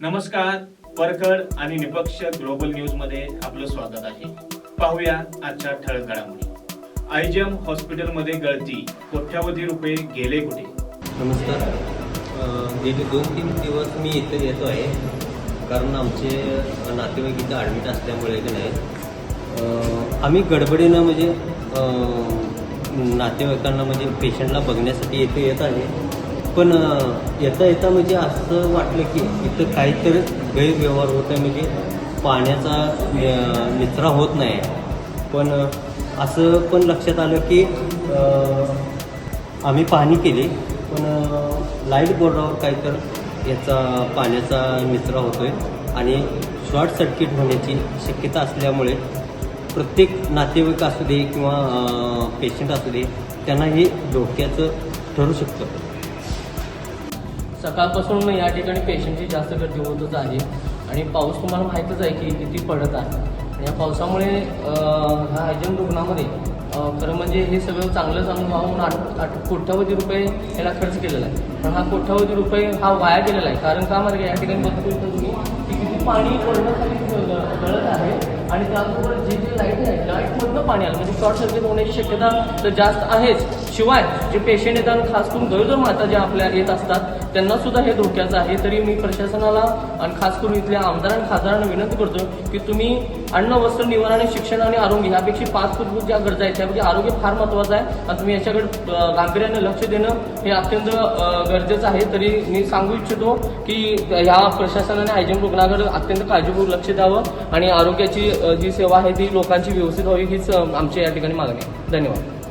नमस्कार परखड आणि निपक्ष ग्लोबल न्यूजमध्ये आपलं स्वागत आहे. पाहूया आजच्या ठळक घडामोडी आयजीएम हॉस्पिटलमध्ये गळती कोट्यावधी रुपये गेले कुठे? नमस्कार. गेले दोन तीन दिवस मी इथे येतो आहे. कारण आमचे नातेवाईक इथं ॲडमिट असल्यामुळे की नाही. आम्ही गडबडीनं म्हणजे नातेवाईकांना म्हणजे पेशंटला बघण्यासाठी इथे येत आहे. पण येता येता म्हणजे असं वाटलं की इथं काहीतरी गैरव्यवहार होत आहे. म्हणजे पाण्याचा निचरा होत नाही. पण असं पण लक्षात आलं की आम्ही पाहणी केली पण लाइट बोर्डावर काही तर याचा पाण्याचा निचरा होतो आहे आणि शॉर्ट सर्किट होण्याची शक्यता असल्यामुळे प्रत्येक नातेवाईक असू दे किंवा पेशंट असू दे त्यांना हे धोक्याचं ठरू शकतं. सकाळपासून या ठिकाणी पेशंटची जास्त गर्दी होतच आहे. आणि पाऊस तुम्हाला माहीतच आहे की किती पडत आहे. आणि या पावसामुळे ह्या हायजन रुग्णामध्ये खरं म्हणजे हे सगळं चांगलं चांगलं व्हावं म्हणून आठ आठ कोट्यावधी रुपये याला खर्च केलेला आहे. पण हा कोट्यावधी रुपये हा वाया गेलेला आहे. कारण का मार्ग या ठिकाणी बघतो तुम्ही की किती पाणी पडण्यासाठी गळत आहे. आणि त्याचबरोबर जे जे लाइट आहे लाईटमधनं पाणी आलं. म्हणजे शॉर्ट सर्किट होण्याची शक्यता तर जास्त आहेच. शिवाय जे पेशंट येतात आणि खास करून गरोदर माता ज्या आपल्या येत असतात त्यांना सुद्धा हे धोक्याचं आहे. तरी मी प्रशासनाला आणि खास करून इथल्या आमदार आणि खासदारांना विनंती करतो की तुम्ही अन्न वस्त्र निवारण आणि शिक्षण आणि आरोग्य ह्यापेक्षा पाच मूलभूत ज्या गरजा आहेत त्यापैकी आरोग्य फार महत्त्वाचं आहे. आणि तुम्ही याच्याकडे गांभीर्यानं गांभीर्याने लक्ष देणं हे अत्यंत गरजेचं आहे. तरी मी सांगू इच्छितो की ह्या प्रशासनाने आयजन रुग्णाकडे अत्यंत काळजीपूर्वक लक्ष द्यावं आणि आरोग्याची जी सेवा आहे ती लोकांची व्यवस्थित व्हावी हीच आमची या ठिकाणी मागणी आहे. धन्यवाद.